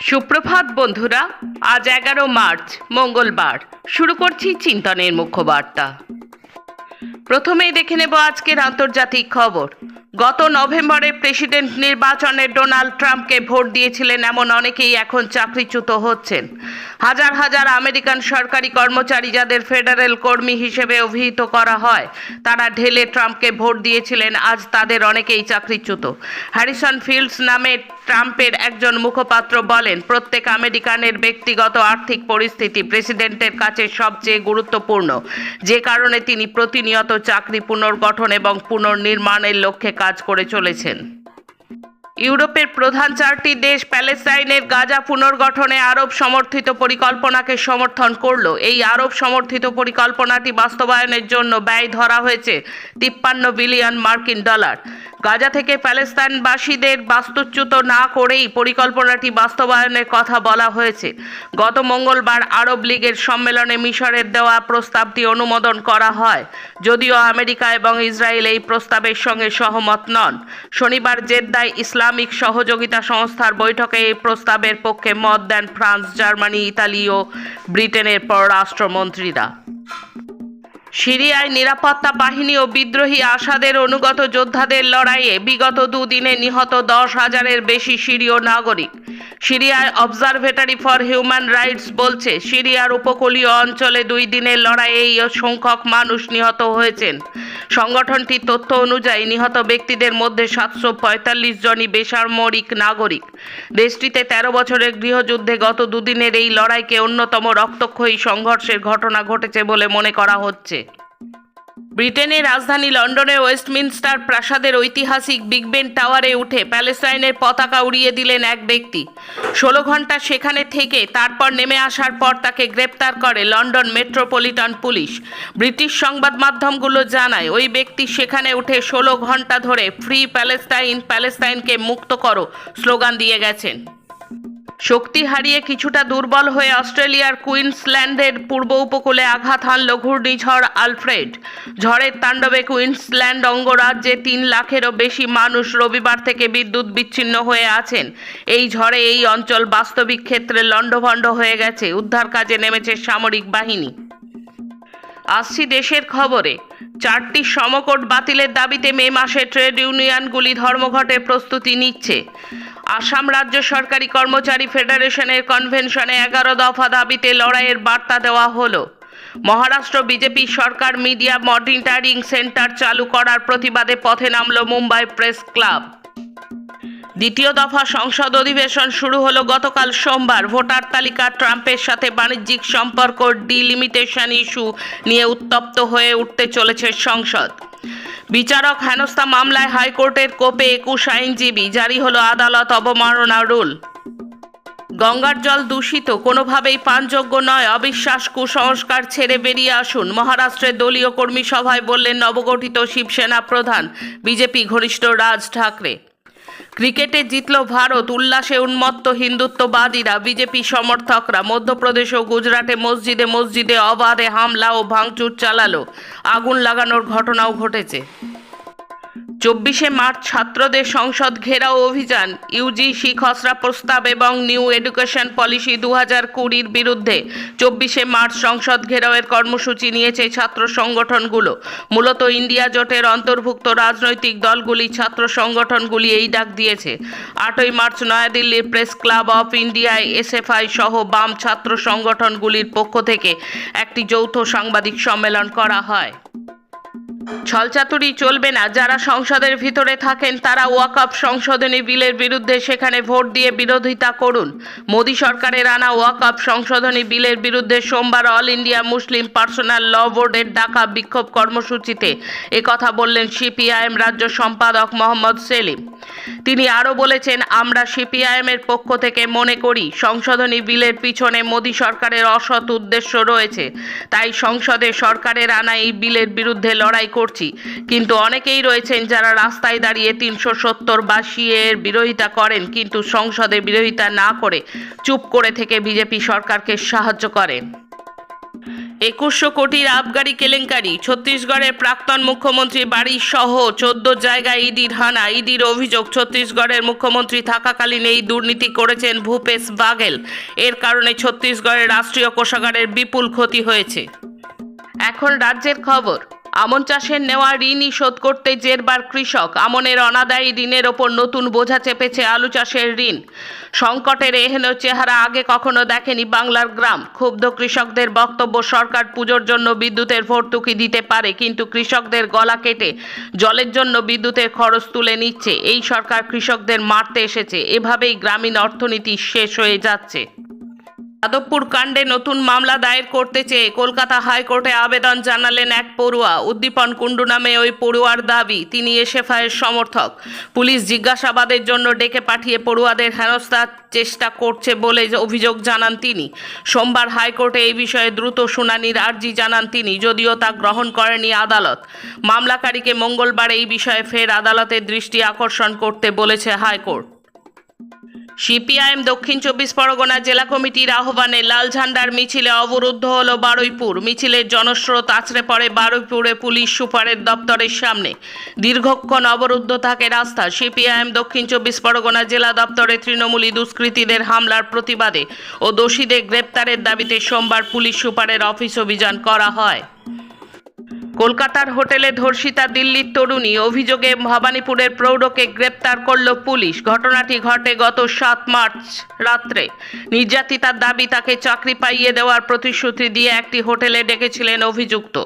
সুপ্রভাত বন্ধুরা, আজ এগারো মার্চ, মঙ্গলবার। শুরু করছি চিন্তনের মুখ্য বার্তা প্রথমেই দেখে নেব আজকের আন্তর্জাতিক খবর। গত নভেম্বরে প্রেসিডেন্ট নির্বাচনে ডোনাল্ড ট্রাম্পকে ভোট দিয়েছিলেন এমন অনেকেই এখন চাকরিচ্যুত হচ্ছেন। হাজার হাজার আমেরিকান সরকারি কর্মচারী যাদের ফেডারেল কর্মী হিসেবে অভিহিত করা হয়, তারা ঢেলে ট্রাম্পকে ভোট দিয়েছিলেন, আজ তাদের অনেকেই চাকরিচ্যুত। হ্যারিসন ফিল্ডস নামে ট্রাম্পের একজন মুখপাত্র বলেন, প্রত্যেক আমেরিকানের ব্যক্তিগত আর্থিক পরিস্থিতি প্রেসিডেন্টের কাছে সবচেয়ে গুরুত্বপূর্ণ। যে কারণে তিনি প্রতিনিয়ত চাকরি পুনর্গঠন এবং পুনর্নির্মাণের লক্ষ্যে কাজ করে চলেছেন। ইউরোপের প্রধান চারটি দেশ প্যালেস্তাইনের গাজা পুনর্গঠনে আরব সমর্থিত পরিকল্পনাকে সমর্থন করল। এই আরব সমর্থিত পরিকল্পনাটি বাস্তবায়নের জন্য ব্যয় ধরা হয়েছে তিপ্পান্ন বিলিয়ন মার্কিন ডলার। গাজা থেকে প্যালেস্তাইনবাসীদের বাস্তুচ্যুত না করেই পরিকল্পনাটি বাস্তবায়নের কথা বলা হয়েছে। গত মঙ্গলবার আরব লীগের সম্মেলনে মিশরের দেওয়া প্রস্তাবটি অনুমোদন করা হয়। যদিও আমেরিকা এবং ইসরায়েল এই প্রস্তাবের সঙ্গে সহমত নন। শনিবার জেদ্দায় ইসলামিক সহযোগিতা সংস্থার বৈঠকে এই প্রস্তাবের পক্ষে মত দেন ফ্রান্স, জার্মানি, ইতালি ও ব্রিটেনের পররাষ্ট্রমন্ত্রীরা। সিরিয়ায় নিরাপত্তা বাহিনী ও বিদ্রোহী আসাদের অনুগত যোদ্ধাদের লড়াইয়ে বিগত দুদিনে নিহত দশ হাজারের বেশি সিরীয় নাগরিক। সিরিয়ায় অবজারভেটরি ফর হিউম্যান রাইটস বলছে, সিরিয়ার উপকূলীয় অঞ্চলে দুই দিনের লড়াইয়ে সংখ্যক মানুষ নিহত হয়েছেন। সংগঠনটির তথ্য অনুযায়ী, নিহত ব্যক্তিদের মধ্যে সাতশো পঁয়তাল্লিশ জনই বেসামরিক নাগরিক। দেশটিতে তেরো বছরের গৃহযুদ্ধে গত দুদিনের এই লড়াইকে অন্যতম রক্তক্ষয়ী সংঘর্ষের ঘটনা ঘটেছে বলে মনে করা হচ্ছে। ব্রিটেনের রাজধানী লন্ডনের ওয়েস্টমিনস্টার প্রাসাদের ঐতিহাসিক বিগ বেন টাওয়ারে উঠে প্যালেস্টাইনের পতাকা উড়িয়ে দিলেন এক ব্যক্তি। ষোলো ঘণ্টা সেখানে থেকে তারপর নেমে আসার পর তাকে গ্রেপ্তার করে লন্ডন মেট্রোপলিটন পুলিশ। ব্রিটিশ সংবাদ মাধ্যমগুলো জানায়, ওই ব্যক্তি সেখানে উঠে ষোলো ঘণ্টা ধরে ফ্রি প্যালেস্টাইন, প্যালেস্টাইনকে মুক্ত করো স্লোগান দিয়ে গেছেন। শক্তি হারিয়ে কিছুটা দুর্বল হয়ে অস্ট্রেলিয়ার কুইন্সল্যান্ডের পূর্ব উপকূলে আঘাত হানল ঘূর্ণিঝড় আলফ্রেড। ঝড়ের তাণ্ডবে কুইন্সল্যান্ড অঙ্গরাজ্যে তিন লাখেরও বেশি মানুষ রবিবার থেকে বিদ্যুৎ বিচ্ছিন্ন হয়ে আছেন। এই ঝড়ে এই অঞ্চল বাস্তবিক ক্ষেত্রে লণ্ডভণ্ড হয়ে গেছে। উদ্ধার কাজে নেমেছে সামরিক বাহিনী। আসছি দেশের খবরে। চারটি সমকোট বাতিলের দাবিতে মে মাসে ট্রেড ইউনিয়নগুলি ধর্মঘটের প্রস্তুতি নিচ্ছে। আসাম রাজ্য সরকারি কর্মচারী ফেডারেশনের কনভেনশনে এগারো দফা দাবিতে লড়াইয়ের বার্তা দেওয়া হলো। মহারাষ্ট্র বিজেপি সরকার মিডিয়া মনিটরিং সেন্টার চালু করার প্রতিবাদে পথে নামল মুম্বাই প্রেস ক্লাব। দ্বিতীয় দফা সংসদ অধিবেশন শুরু হলো গতকাল সোমবার। ভোটার তালিকা ট্রাম্পের সাথে বাণিজ্যিক সম্পর্ক ডিলিমিটেশন ইস্যু নিয়ে উত্তপ্ত হয়ে উঠতে চলেছে সংসদ। বিচারক হেনস্থা মামলায় হাইকোর্টের কোপে একুশ আইনজীবী, জারি হলো আদালত অবমাননা রুল। গঙ্গার জল দূষিত, কোনোভাবেই পানযোগ্য নয়, অবিশ্বাস কুসংস্কার ছেড়ে বেরিয়ে আসুন। মহারাষ্ট্রের দলীয় কর্মী সভায় বললেন নবগঠিত শিবসেনা প্রধান, বিজেপি ঘনিষ্ঠ রাজ ঠাকরে। ক্রিকেটে জিতল ভারত, উল্লাসে উন্মত্ত হিন্দুত্ববাদীরা, বিজেপি সমর্থকরা, মধ্যপ্রদেশ ও গুজরাটে মসজিদে মসজিদে অবাধে হামলা ও ভাঙচুর চালালো। আগুন লাগানোর ঘটনাও ঘটেছে। চব্বিশে মার্চ ছাত্রদের সংসদ ঘেরাও অভিযান ইউজিসি খসড়া প্রস্তাব এবং নিউ এডুকেশন পলিসি দু হাজার কুড়ির বিরুদ্ধে চব্বিশে মার্চ সংসদ ঘেরাওয়ের কর্মসূচি নিয়েছে ছাত্র সংগঠনগুলো। মূলত ইন্ডিয়া জোটের অন্তর্ভুক্ত রাজনৈতিক দলগুলি ছাত্র সংগঠনগুলি এই ডাক দিয়েছে। আটই মার্চ নয়াদিল্লির প্রেস ক্লাব অফ ইন্ডিয়ায় এসএফআই সহ বাম ছাত্র সংগঠনগুলির পক্ষ থেকে একটি যৌথ সাংবাদিক সম্মেলন করা হয়। ছলচাতুরি চলবে না। যারা সংসদের ভিতরে থাকেন, তারা ওয়াকআপ সংশোধনী বিলের বিরুদ্ধে সেখানে ভোট দিয়ে বিরোধিতা করুন। মোদী সরকারের আনা ওয়াকআপ সংশোধনী বিলের বিরুদ্ধে সোমবার all India Muslim personal law বোর্ডের ডাকা বিক্ষোভ কর্মসূচিতে একথা বললেন সিপিআইএম রাজ্য সম্পাদক মোহাম্মদ সেলিম। তিনি আরও বলেছেন, আমরা সিপিআইএমের পক্ষ থেকে মনে করি, সংশোধনী বিলের পিছনে মোদী সরকারের অসৎ উদ্দেশ্য রয়েছে। তাই সংসদে সরকারের আনা এই বিলের বিরুদ্ধে লড়াই করছি। কিন্তু অনেকেই রয়েছেন যারা রাস্তায় দাঁড়িয়ে তিনশো সত্তর বা সিএর বিরোধিতা করেন, কিন্তু সংসদে বিরোধিতা না করে চুপ করে থেকে বিজেপি সরকারকে সাহায্য করেন। একুশশো কোটির আবগারি কেলেঙ্কারি, ছত্তিশগড়ের প্রাক্তন মুখ্যমন্ত্রী বাড়ির সহ চোদ্দ জায়গায় ইডির হানা, ইডির অভিযোগ, ছত্তিশগড়ের মুখ্যমন্ত্রী থাকাকালীন এই দুর্নীতি করেছেন ভূপেশ বাগেল এর কারণে ছত্তিশগড়ের রাষ্ট্রীয় কোষাগারের বিপুল ক্ষতি হয়েছে। এখন রাজ্যের খবর। আমন চাষের নেওয়া ঋণই শোধ করতে জেরবার কৃষক। আমনের অনাদায়ী ঋণের ওপর নতুন বোঝা চেপেছে আলু চাষের ঋণ। সংকটের এহেন চেহারা আগে কখনো দেখেনি বাংলার গ্রাম। ক্ষুব্ধ কৃষকদের বক্তব্য, সরকার পুজোর জন্য বিদ্যুতের ভর্তুকি দিতে পারে, কিন্তু কৃষকদের গলা কেটে জলের জন্য বিদ্যুতের খরচ তুলে নিচ্ছে। এই সরকার কৃষকদের মারতে এসেছে। এভাবেই গ্রামীণ অর্থনীতি শেষ হয়ে যাচ্ছে। যাদবপুর কাণ্ডে নতুন মামলা দায়ের করতে চেয়ে কলকাতা হাইকোর্টে আবেদন জানালেন এক পড়ুয়া। উদ্দীপন কুণ্ডু নামে ওই পড়ুয়ার দাবি, তিনি এসএফআইয়ের সমর্থক। পুলিশ জিজ্ঞাসাবাদের জন্য ডেকে পাঠিয়ে পড়ুয়াদের হেনস্থার চেষ্টা করছে বলে অভিযোগ জানান তিনি। সোমবার হাইকোর্টে এই বিষয়ে দ্রুত শুনানির আর্জি জানান তিনি, যদিও তা গ্রহণ করেনি আদালত। মামলাকারীকে মঙ্গলবার এই বিষয়ে ফের আদালতের দৃষ্টি আকর্ষণ করতে বলেছে হাইকোর্ট। সিপিআইএম দক্ষিণ চব্বিশ পরগনা জেলা কমিটির আহ্বানে লাল ঝান্ডার মিছিলে অবরুদ্ধ হল বারুইপুর। মিছিলের জনস্রোত আছড়ে পড়ে বারুইপুরে পুলিশ সুপারের দপ্তরের সামনে। দীর্ঘক্ষণ অবরুদ্ধ থাকে রাস্তা। সিপিআইএম দক্ষিণ চব্বিশ পরগনা জেলা দপ্তরে তৃণমূলী দুষ্কৃতীদের হামলার প্রতিবাদে ও দোষীদের গ্রেপ্তারের দাবিতে সোমবার পুলিশ সুপারের অফিস অভিযান করা হয়। কলকাতার হোটেলে ধর্ষিতা দিল্লির তরুণী অভিযোগে ভবানীপুরের প্রৌঢ়কে গ্রেপ্তার করল পুলিশ। ঘটনাটি ঘটে গত সাত মার্চ রাত্রে। নির্যাতিতার দাবি তাকে চাকরি পাইয়ে দেওয়ার প্রতিশ্রুতি দিয়ে একটি হোটেলে ডেকেছিলেন অভিযুক্ত।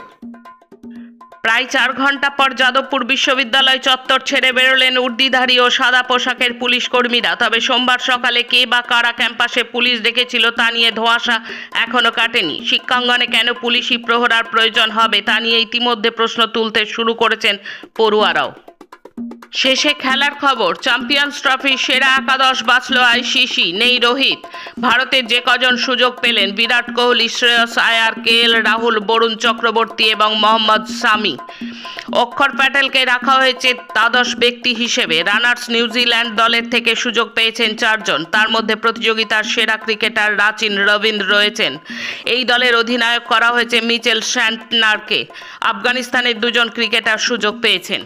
প্রায় চার ঘণ্টা পর যাদবপুর বিশ্ববিদ্যালয় চত্বর ছেড়ে বেরোলেন উর্দিধারী ও সাদা পোশাকের পুলিশ কর্মীরা। তবে সোমবার সকালে কে বা কারা ক্যাম্পাসে পুলিশ ডেকেছিল তা নিয়ে ধোঁয়াশা এখনও কাটেনি। শিক্ষাঙ্গনে কেন পুলিশি প্রহরার প্রয়োজন হবে তা নিয়ে ইতিমধ্যে প্রশ্ন তুলতে শুরু করেছেন পড়ুয়ারাও। শেষে খেলার খবর চ্যাম্পিয়ন্স ট্রফির সেরা একাদশ বাঁচল আইসিসি, নেই রোহিত। ভারতের যে কজন সুযোগ পেলেন, বিরাট কোহলি, শ্রেয়স আয়ার, কে এল, রাহুল, বরুণ চক্রবর্তী এবং মোহাম্মদ সামি। অক্ষর প্যাটেলকে রাখা হয়েছে দ্বাদশ ব্যক্তি হিসেবে। রানার্স নিউজিল্যান্ড দলের থেকে সুযোগ পেয়েছেন চারজন। তার মধ্যে প্রতিযোগিতার সেরা ক্রিকেটার রাচিন রবীন্দ্র রয়েছেন। এই দলের অধিনায়ক করা হয়েছে মিচেল স্যান্টনারকে। আফগানিস্তানের দুজন ক্রিকেটার সুযোগ পেয়েছেন।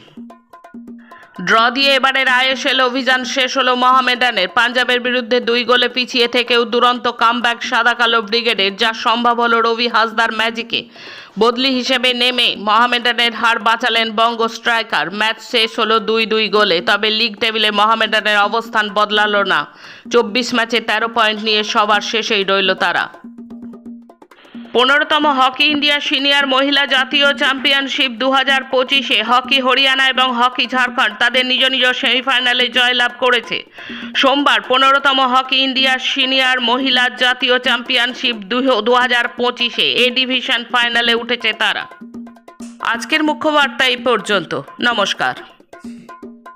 ড্র দিয়ে এবারের আইএসএল অভিযান শেষ হলো মোহামেডানের। পাঞ্জাবের বিরুদ্ধে দুই গোলে পিছিয়ে থেকেও দুরন্ত কামব্যাক সাদা কালো ব্রিগেডের, যা সম্ভব হলো রবি হাসদার ম্যাজিকে। বদলি হিসেবে নেমে মহামেডানের হার বাঁচালেন বঙ্গ স্ট্রাইকার। ম্যাচ শেষ হলো দুই দুই গোলে, তবে লিগ টেবিলে মোহামেডানের অবস্থান বদলালো না। চব্বিশ ম্যাচে তেরো পয়েন্ট নিয়ে সবার শেষেই রইল তারা। পনেরোতম হকি ইন্ডিয়া সিনিয়র মহিলা জাতীয় চ্যাম্পিয়নশিপ দু হাজার পঁচিশে হকি হরিয়ানা এবং হকি ঝাড়খণ্ড তাদের নিজ নিজ সেমিফাইনালে জয়লাভ করেছে। সোমবার পনেরোতম হকি ইন্ডিয়া সিনিয়র মহিলা জাতীয় চ্যাম্পিয়নশিপ দু হাজার পঁচিশে এ ডিভিশন ফাইনালে উঠেছে তারা। আজকের মুখ্য বার্তা এই পর্যন্ত। নমস্কার।